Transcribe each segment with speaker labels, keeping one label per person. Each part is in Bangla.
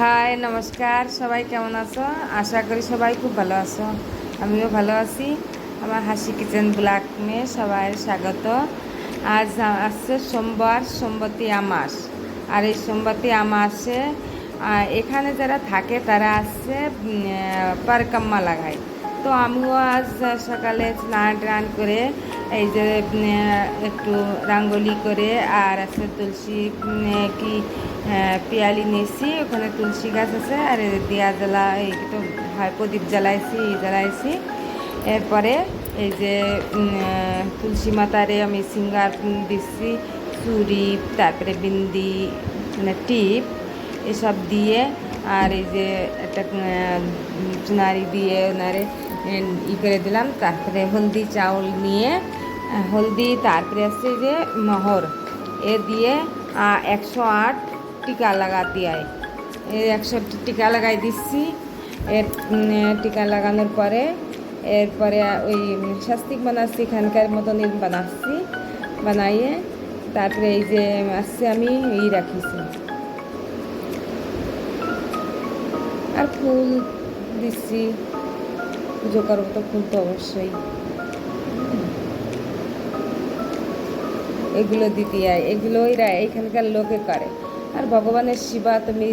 Speaker 1: হাই, নমস্কার। সবাই কেমন আছো? আশা করি সবাই খুব ভালো আছো। আমিও ভালো আছি। আমার হাসি কিচেন ব্লগমে সবাই স্বাগত। আজ আসছে সোমবার, সোমবতী আমাস। আর এই সোমবতী আমাসে এখানে যারা থাকে তারা আসছে পারকাম্মা লাগায়। তো আমিও আজ সকালে স্নান টান করে এই যে একটু রাঙ্গলি করে আর আছে তুলসী কি আহ, পিয়ালি নিয়েছি ওখানে তুলসী গাছ আছে আর দিয়া জ্বালা এই একটু হয় প্রদীপ জ্বালাইছি জ্বালাইছি। এরপরে এই যে তুলসী মাতারে আমি সিঙ্গার দিচ্ছি চুরি তারপরে বিন্দি মানে টিপ এসব দিয়ে আর এই যে একটা চুনারি দিয়ে ওনারে ই করে দিলাম। তারপরে হলদি চাউল নিয়ে, হলদি, তারপরে আসছে যে মহর। এ দিয়ে একশো আট টিকা লাগাতে হয় এই একশো টিকা লাগাই দিচ্ছি। এর টিকা লাগানোর পরে, এরপরে ওই শাস্তিক বানাচ্ছি এখানকার মতন বানাচ্ছি, বানাইয়ে, তারপরে এই যে, আসছে আমি ই রাখিছি। আর ফুল দিচ্ছি, পুজো করব তো ফুল তো অবশ্যই। এগুলো দিতে হয় এগুলো এরা এখানকার লোকে করে। আর ভগবানের সেবা তুমি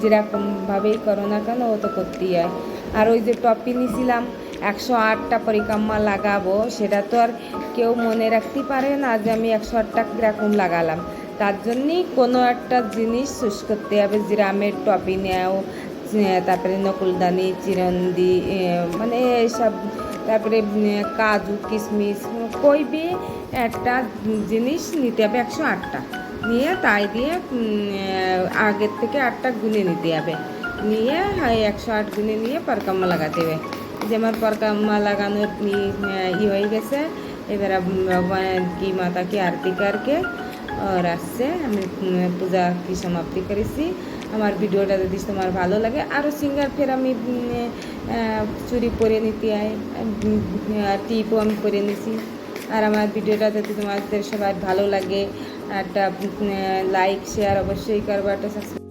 Speaker 1: যেরকমভাবেই করো না কেন, ও তো করতেই হয়। আর ওই যে টপি নিয়েছিলাম একশো আটটা পরিকাম্মা লাগাবো, সেটা তো আর কেউ মনে রাখতে পারে না যে আমি একশো আটটা কীরকম লাগালাম। তার জন্যই কোনো একটা জিনিস শেষ করতে হবে জিরামের টপি নেও তারপরে নকুলদানি, চিরন্দি মানে এইসব, তারপরে কাজু কিশমিশ কই বি একটা জিনিস নিতে হবে একশো আটটা। নিয়ে তাই দিয়ে আগের থেকে আটটা গুনে নিতে হবে। নিয়ে একশো আট গুনে নিয়ে পরকাম্মা লাগাতে হবে। যে আমার পরকাম্মা লাগানোর ই- হয়ে গেছে। এবার ভগবান কি মাতা কি, আরতি করকে আর আসছে। আমি পূজা কি সমাপ্তি করেছি। আমার ভিডিওটা যদি তোমার ভালো লাগে আরও সিঙ্গার ফের আমি চুরি পরে নিতে আর টিপও আমি পরে নিছি। আর আমার ভিডিওটা যদি তোমাদের সবার ভালো লাগে একটা লাইক শেয়ার অবশ্যই করব একটা সাবস্ক্রাইব